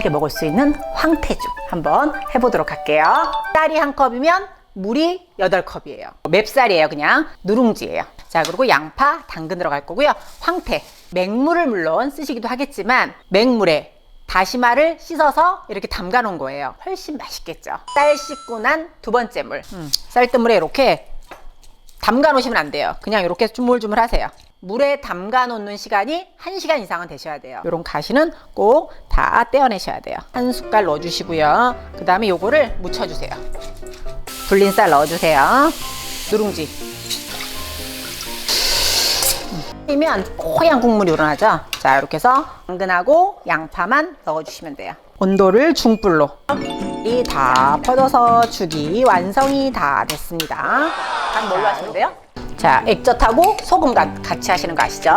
시원하게 먹을 수 있는 황태죽 한번 해보도록 할게요. 쌀이 한 컵이면 물이 8컵이에요. 맵쌀이에요, 그냥. 누룽지예요. 자, 그리고 양파, 당근 들어갈 거고요. 황태, 맹물을 물론 쓰시기도 하겠지만 맹물에 다시마를 씻어서 이렇게 담가 놓은 거예요. 훨씬 맛있겠죠. 쌀 씻고 난 두 번째 물. 음, 쌀뜨물에 이렇게 담가 놓으시면 안 돼요. 그냥 이렇게 주물주물 하세요. 물에 담가 놓는 시간이 1시간 이상은 되셔야 돼요. 이런 가시는 꼭 다 떼어내셔야 돼요. 한 숟갈 넣어주시고요. 그 다음에 요거를 묻혀주세요. 불린 쌀 넣어주세요. 누룽지. 이면 뽀얀 국물이 우러나죠? 자, 이렇게 해서 당근하고 양파만 넣어주시면 돼요. 온도를 중불로. 이 다 퍼져서 죽이 완성이 다 됐습니다. 간 뭘로 하시면 돼요? 자, 액젓하고 소금 가- 같이 하시는 거 아시죠?